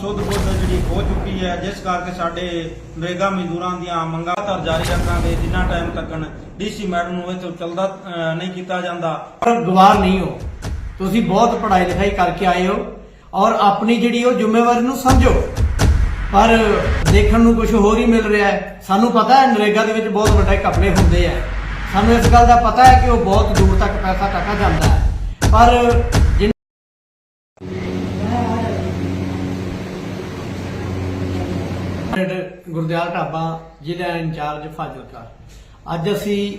ਸੁੱਧ ਬੁੱਧ ਜਿਹੜੀ ਹੋ ਚੁੱਕੀ ਹੈ, ਜਿਸ ਕਰਕੇ ਸਾਡੇ ਨਰੇਗਾ ਮਜ਼ਦੂਰਾਂ ਦੀਆਂ ਮੰਗਾਂ ਤਰ ਜਾਰੀ ਰੱਖਾਂਗੇ ਜਿੰਨਾ ਟਾਈਮ ਤੱਕਣ ਡੀਸੀ ਮੈਡਮ ਨੂੰ ਇਹ ਤੋਂ ਚੱਲਦਾ ਨਹੀਂ ਕੀਤਾ ਜਾਂਦਾ। ਪਰ ਗਵਾਰ ਨਹੀਂ ਹੋ। ਤੁਸੀਂ ਬਹੁਤ ਪੜ੍ਹਾਈ ਲਿਖਾਈ ਕਰਕੇ ਆਏ ਹੋ ਔਰ ਆਪਣੀ ਜਿਹੜੀ ਉਹ ਜ਼ਿੰਮੇਵਾਰੀ ਨੂੰ ਸਮਝੋ। ਪਰ ਦੇਖਣ ਨੂੰ ਕੁਝ ਹੋਰ ਹੀ ਮਿਲ ਰਿਹਾ ਹੈ। ਸਾਨੂੰ ਪਤਾ ਹੈ ਨਰੇਗਾ ਦੇ ਵਿੱਚ ਬਹੁਤ ਵੱਡੇ ਕਪੜੇ ਹੁੰਦੇ ਆ ਸਾਨੂੰ ਇਸ ਗੱਲ ਦਾ ਪਤਾ ਹੈ ਕਿ ਉਹ ਬਹੁਤ ਦੂਰ ਤੱਕ ਪੈਸਾ ਟਕਾ ਜਾਂਦਾ ਹੈ। ਪਰ ਜਿਨ- ਹੈਡ ਗੁਰਦਿਆਲ ਢਾਬਾ, ਜ਼ਿਲ੍ਹਾ ਇੰਚਾਰਜ ਫਾਜ਼ਿਲਕਾ। ਅੱਜ ਅਸੀਂ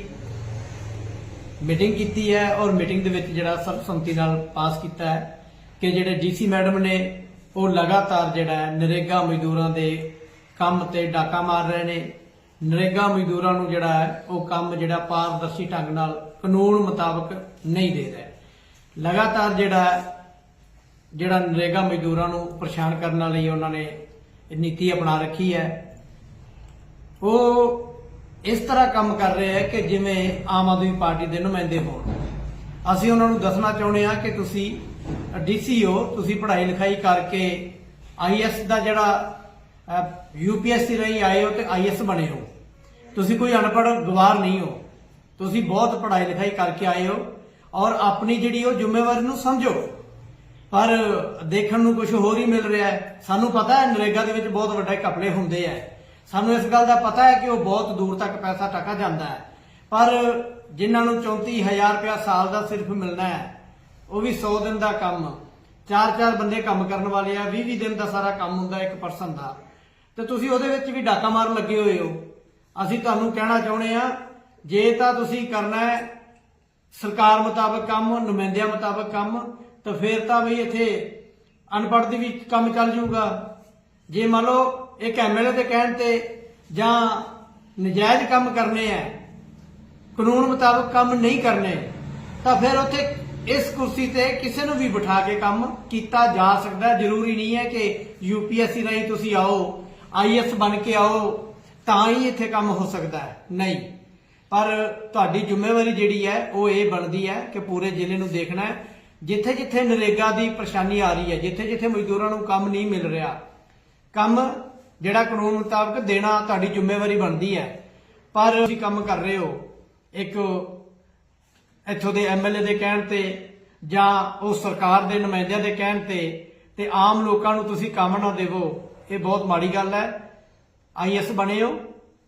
ਮੀਟਿੰਗ ਕੀਤੀ ਹੈ ਔਰ ਮੀਟਿੰਗ ਦੇ ਵਿੱਚ ਜਿਹੜਾ ਸਰਬਸੰਮਤੀ ਨਾਲ ਪਾਸ ਕੀਤਾ ਹੈ ਕਿ ਜਿਹੜੇ ਡੀਸੀ ਮੈਡਮ ਨੇ, ਉਹ ਲਗਾਤਾਰ ਜਿਹੜਾ ਹੈ ਨਰੇਗਾ ਮਜ਼ਦੂਰਾਂ ਦੇ ਕੰਮ ਤੇ ਡਾਕਾ ਮਾਰ ਰਹੇ ਨੇ। ਨਰੇਗਾ ਮਜ਼ਦੂਰਾਂ ਨੂੰ ਜਿਹੜਾ ਹੈ ਉਹ ਕੰਮ ਜਿਹੜਾ ਪਾਰਦਰਸ਼ੀ ਢੰਗ ਨਾਲ ਕਾਨੂੰਨ ਮੁਤਾਬਕ ਨਹੀਂ ਦੇ ਰਿਹਾ। ਲਗਾਤਾਰ ਜਿਹੜਾ ਜਿਹੜਾ ਨਰੇਗਾ ਮਜ਼ਦੂਰਾਂ ਨੂੰ ਪਰੇਸ਼ਾਨ ਕਰਨ ਲਈ ਉਹਨਾਂ ਨੇ ਨੀਤੀ ਅਪਣਾ ਰੱਖੀ ਹੈ। ਉਹ ਇਸ ਤਰ੍ਹਾਂ ਕੰਮ ਕਰ ਰਹੇ ਹੈ ਕਿ ਜਿਵੇਂ ਆਮ ਆਦਮੀ ਪਾਰਟੀ ਦੇ ਨੁਮਾਇੰਦੇ ਹੋਣ। ਅਸੀਂ ਉਹਨਾਂ ਨੂੰ ਦੱਸਣਾ ਚਾਹੁੰਦੇ ਹਾਂ ਕਿ ਤੁਸੀਂ ਡੀਸੀ ਹੋ, ਤੁਸੀਂ ਪੜ੍ਹਾਈ ਲਿਖਾਈ ਕਰਕੇ ਆਈਐਸ ਦਾ ਜਿਹੜਾ ਯੂਪੀਐਸਸੀ ਰਹੀ ਆਏ ਹੋ ਤੇ ਆਈਐਸ ਬਣੇ ਹੋ। ਤੁਸੀਂ ਕੋਈ ਅਨਪੜ੍ਹ ਗਵਾਰ ਨਹੀਂ ਹੋ। ਤੁਸੀਂ ਬਹੁਤ ਪੜ੍ਹਾਈ ਲਿਖਾਈ ਕਰਕੇ ਆਏ ਹੋ ਔਰ ਆਪਣੀ ਜਿਹੜੀ ਉਹ ਜ਼ਿੰਮੇਵਾਰੀ ਨੂੰ ਸਮਝੋ। ਪਰ ਦੇਖਣ ਨੂੰ ਕੁਝ ਹੋਰ ਹੀ ਮਿਲ ਰਿਹਾ ਹੈ। ਸਾਨੂੰ ਪਤਾ ਹੈ ਨਰੇਗਾ ਦੇ ਵਿੱਚ ਬਹੁਤ ਵੱਡੇ ਘਪਲੇ ਹੁੰਦੇ ਆ ਸਾਨੂੰ ਇਸ ਗੱਲ ਦਾ ਪਤਾ ਹੈ ਕਿ ਉਹ ਬਹੁਤ ਦੂਰ ਤੱਕ ਪੈਸਾ ਟਕਾ ਜਾਂਦਾ ਹੈ। ਪਰ ਜਿਨ੍ਹਾਂ ਨੂੰ 34000 ਰੁਪਇਆ ਸਾਲ ਦਾ ਸਿਰਫ ਮਿਲਣਾ ਹੈ, ਉਹ ਵੀ 100 ਦਿਨ ਦਾ ਕੰਮ। ਚਾਰ ਚਾਰ ਬੰਦੇ ਕੰਮ ਕਰਨ ਵਾਲੇ ਆ 20 20 ਦਿਨ ਦਾ ਸਾਰਾ ਕੰਮ ਹੁੰਦਾ ਇੱਕ ਪਰਸਨ ਦਾ। ਤੇ ਤੁਸੀਂ ਉਹਦੇ ਵਿੱਚ ਵੀ ਡਾਕਾ ਮਾਰਨ ਲੱਗੇ ਹੋਏ ਹੋ। ਅਸੀਂ ਤੁਹਾਨੂੰ ਕਹਿਣਾ ਚਾਹੁੰਦੇ ਆ ਜੇ ਤਾਂ ਤੁਸੀਂ ਕਰਨਾ ਹੈ ਸਰਕਾਰ ਮੁਤਾਬਕ ਕੰਮ, ਨੁਮਾਇੰਦਿਆਂ ਮੁਤਾਬਕ ਕੰਮ, ਤਾਂ ਫਿਰ ਤਾਂ ਵੀ ਇੱਥੇ ਅਨਪੜ੍ਹ ਦੀ ਵੀ ਕੰਮ ਚੱਲ ਜਾਊਗਾ। ਜੇ ਮੰਨ ਲਓ ਇੱਕ ਐਮਐਲਏ ਦੇ ਕਹਿਣ ਤੇ ਜਾਂ ਨਜਾਇਜ਼ ਕੰਮ ਕਰਨੇ ਆ, ਕਾਨੂੰਨ ਮੁਤਾਬਕ ਕੰਮ ਨਹੀਂ ਕਰਨੇ, ਤਾਂ ਫਿਰ ਉੱਥੇ ਇਸ ਕੁਰਸੀ ਤੇ ਕਿਸੇ ਨੂੰ ਵੀ ਬਿਠਾ ਕੇ ਕੰਮ ਕੀਤਾ ਜਾ ਸਕਦਾ। ਜ਼ਰੂਰੀ ਨਹੀਂ ਹੈ ਕਿ ਯੂਪੀਐਸਸੀ ਰਾਹੀਂ ਤੁਸੀਂ ਆਓ ਆਈਐਸ ਬਣ ਕੇ ਆਓ, ਤਾਂ ਹੀ ਇੱਥੇ ਕੰਮ ਹੋ ਸਕਦਾ ਹੈ। ਨਹੀਂ। ਪਰ ਤੁਹਾਡੀ ਜ਼ਿੰਮੇਵਾਰੀ ਜਿਹੜੀ ਹੈ, ਉਹ ਇਹ ਬਣਦੀ ਹੈ ਕਿ ਪੂਰੇ ਜ਼ਿਲ੍ਹੇ ਨੂੰ ਦੇਖਣਾ ਹੈ। ਜਿੱਥੇ ਜਿੱਥੇ ਨਰੇਗਾ ਦੀ ਪਰੇਸ਼ਾਨੀ ਆ ਰਹੀ ਹੈ ਜਿੱਥੇ ਜਿੱਥੇ ਮਜ਼ਦੂਰਾਂ ਨੂੰ ਕੰਮ ਨਹੀਂ ਮਿਲ ਰਿਹਾ ਕੰਮ ਜਿਹੜਾ ਕਾਨੂੰਨ ਮੁਤਾਬਕ ਦੇਣਾ ਤੁਹਾਡੀ ਜ਼ਿੰਮੇਵਾਰੀ ਬਣਦੀ ਹੈ। ਪਰ ਤੁਸੀਂ ਕੰਮ ਕਰ ਰਹੇ ਹੋ, ਇੱਕ ਇੱਥੋਂ ਦੇ ਐਮਐਲਏ ਦੇ ਕਹਿਣ ਤੇ ਜਾਂ ਉਹ ਸਰਕਾਰ ਦੇ ਨੁਮਾਇੰਦਿਆਂ ਦੇ ਕਹਿਣ ਤੇ ਤੇ ਆਮ ਲੋਕਾਂ ਨੂੰ ਤੁਸੀਂ ਕੰਮ ਨਾ ਦੇਵੋ, ਇਹ ਬਹੁਤ ਮਾੜੀ ਗੱਲ ਹੈ। ਆਈਐਸ ਬਣੇ ਹੋ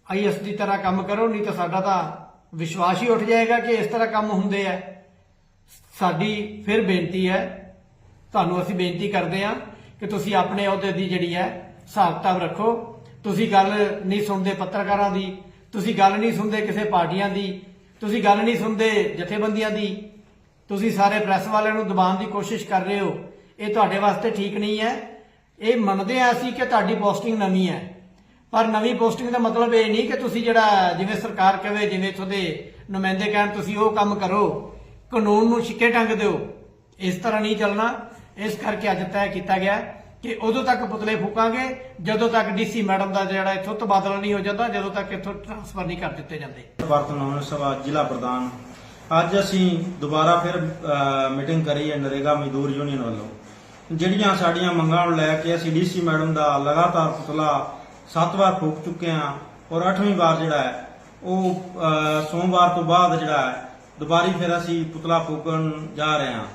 ਆਈਐਸ ਦੀ ਤਰ੍ਹਾਂ ਕੰਮ ਕਰੋ, ਨਹੀਂ ਤਾਂ ਸਾਡਾ ਤਾਂ ਵਿਸ਼ਵਾਸ ਹੀ ਉੱਠ ਜਾਏਗਾ ਕਿ ਇਸ ਤਰ੍ਹਾਂ ਕੰਮ ਹੁੰਦੇ ਆ। ਸਾਡੀ ਫਿਰ ਬੇਨਤੀ ਹੈ, ਤੁਹਾਨੂੰ ਅਸੀਂ ਬੇਨਤੀ ਕਰਦੇ ਹਾਂ ਕਿ ਤੁਸੀਂ ਆਪਣੇ ਅਹੁਦੇ ਦੀ ਜਿਹੜੀ ਹੈ ਹਿਸਾਬ ਕਿਤਾਬ ਰੱਖੋ। ਤੁਸੀਂ ਗੱਲ ਨਹੀਂ ਸੁਣਦੇ ਪੱਤਰਕਾਰਾਂ ਦੀ, ਤੁਸੀਂ ਗੱਲ ਨਹੀਂ ਸੁਣਦੇ ਕਿਸੇ ਪਾਰਟੀਆਂ ਦੀ, ਤੁਸੀਂ ਗੱਲ ਨਹੀਂ ਸੁਣਦੇ ਜਥੇਬੰਦੀਆਂ ਦੀ, ਤੁਸੀਂ ਸਾਰੇ ਪ੍ਰੈਸ ਵਾਲਿਆਂ ਨੂੰ ਦਬਾਉਣ ਦੀ ਕੋਸ਼ਿਸ਼ ਕਰ ਰਹੇ ਹੋ। ਇਹ ਤੁਹਾਡੇ ਵਾਸਤੇ ਠੀਕ ਨਹੀਂ ਹੈ। ਇਹ ਮੰਨਦੇ ਆ ਅਸੀਂ ਕਿ ਤੁਹਾਡੀ ਪੋਸਟਿੰਗ ਨਵੀਂ ਹੈ। ਪਰ ਨਵੀਂ ਪੋਸਟਿੰਗ ਦਾ ਮਤਲਬ ਇਹ ਨਹੀਂ ਕਿ ਤੁਸੀਂ ਜਿਹੜਾ ਜਿਵੇਂ ਸਰਕਾਰ ਕਹੇ, ਜਿਵੇਂ ਇੱਥੋਂ ਦੇ ਨੁਮਾਇੰਦੇ ਕਹਿਣ ਤੁਸੀਂ ਉਹ ਕੰਮ ਕਰੋ। ਕਾਨੂੰਨ ਨੂੰ ਛਿੱਕੇ ਟੰਗ ਦਿਓ। ਇਸ ਤਰ੍ਹਾਂ ਨਹੀਂ ਚੱਲਣਾ। ਇਸ ਕਰਕੇ ਅੱਜ ਤੈਅ ਕੀਤਾ ਗਿਆ। ਕਿ ਉਦੋਂ ਤੱਕ ਪੁਤਲੇ ਫੂਕਾਂਗੇ, ਜਦੋਂ ਤੱਕ ਡੀਸੀ ਮੈਡਮ ਦਾ ਜਿਹੜਾ ਇੱਥੋਂ ਤਬਾਦਲਾ ਨਹੀਂ ਹੋ ਜਾਂਦਾ, ਜਦੋਂ ਤੱਕ ਇੱਥੋਂ ਟ੍ਰਾਂਸਫਰ ਨਹੀਂ ਕਰ ਦਿੱਤੇ ਜਾਂਦੇ। ਵਰਤਮਾਨ ਸਭਾ ਜ਼ਿਲ੍ਹਾ ਪ੍ਰਧਾਨ, ਅੱਜ ਅਸੀਂ ਦੁਬਾਰਾ ਫਿਰ ਮੀਟਿੰਗ ਕਰੀ ਹੈ ਨਰੇਗਾ ਮਜ਼ਦੂਰ ਯੂਨੀਅਨ ਵੱਲੋਂ। ਜਿਹੜੀਆਂ ਸਾਡੀਆਂ ਮੰਗਾਂ ਨੂੰ ਲੈ ਕੇ ਅਸੀਂ ਡੀਸੀ ਮੈਡਮ ਦਾ ਲਗਾਤਾਰ ਪੁਤਲਾ ਸੱਤ ਵਾਰ ਫੂਕ ਚੁੱਕੇ ਹਾਂ ਔਰ ਅੱਠਵੀਂ ਵਾਰ ਜਿਹੜਾ ਹੈ, ਉਹ ਸੋਮਵਾਰ ਤੋਂ ਬਾਅਦ ਜਿਹੜਾ ਹੈ, ਦੁਬਾਰੀ ਫਿਰ ਅਸੀਂ ਪੁਤਲਾ ਫੂਕਣ ਜਾ ਰਹੇ ਹਾਂ।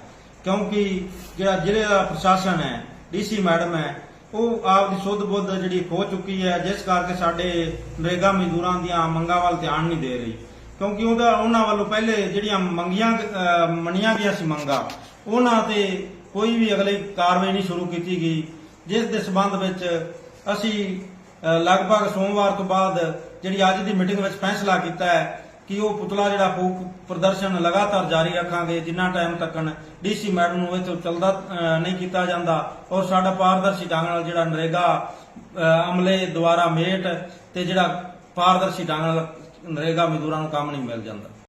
ਕਿਉਂਕਿ ਜਿਹੜਾ ਜ਼ਿਲ੍ਹੇ ਦਾ ਪ੍ਰਸ਼ਾਸਨ ਹੈ ਡੀਸੀ ਮੈਡਮ ਹੈ, ਉਹ ਆਪ ਦੀ ਸੁੱਧ ਬੁੱਧ ਜਿਹੜੀ ਖੋ ਚੁੱਕੀ ਹੈ, ਜਿਸ ਕਰਕੇ ਸਾਡੇ ਨਰੇਗਾ ਮਜ਼ਦੂਰਾਂ ਦੀਆਂ ਮੰਗਾਂ ਵੱਲ ਧਿਆਨ ਨਹੀਂ ਦੇ ਰਹੀ। ਕਿਉਂਕਿ ਉਹਦਾ, ਉਹਨਾਂ ਵੱਲੋਂ ਪਹਿਲੇ ਜਿਹੜੀਆਂ ਮੰਗੀਆਂ ਮੰਨੀਆਂ ਗਈਆਂ ਸੀ ਮੰਗਾਂ, ਉਹਨਾਂ ਤੇ ਕੋਈ ਵੀ ਅਗਲੀ ਕਾਰਵਾਈ ਨਹੀਂ ਸ਼ੁਰੂ ਕੀਤੀ ਗਈ, ਜਿਸ ਦੇ ਸਬੰਧ ਵਿੱਚ ਅਸੀਂ ਲਗਭਗ ਸੋਮਵਾਰ ਤੋਂ ਬਾਅਦ ਜਿਹੜੀ ਅੱਜ ਦੀ ਮੀਟਿੰਗ ਵਿੱਚ ਫੈਸਲਾ ਕੀਤਾ ਹੈ ਕਿ ਉਹ ਪੁਤਲਾ ਜਿਹੜਾ ਫੂਕ ਪ੍ਰਦਰਸ਼ਨ ਲਗਾਤਾਰ ਜਾਰੀ ਰੱਖਾਂਗੇ, ਜਿੰਨਾ ਟਾਈਮ ਤੱਕਣ ਡੀਸੀ ਮੈਡਮ ਨੂੰ ਇਹ ਤੋਂ ਚੱਲਦਾ ਨਹੀਂ ਕੀਤਾ ਜਾਂਦਾ। ਔਰ ਸਾਡਾ ਪਾਰਦਰਸ਼ੀ ਢੰਗ ਨਾਲ ਜਿਹੜਾ ਨਰੇਗਾ ਅਮਲੇ ਦੁਆਰਾ ਮੇਟ ਤੇ ਜਿਹੜਾ ਪਾਰਦਰਸ਼ੀ ਢੰਗ ਨਾਲ ਨਰੇਗਾ ਮਜ਼ਦੂਰਾਂ ਨੂੰ ਕੰਮ ਨਹੀਂ ਮਿਲ ਜਾਂਦਾ।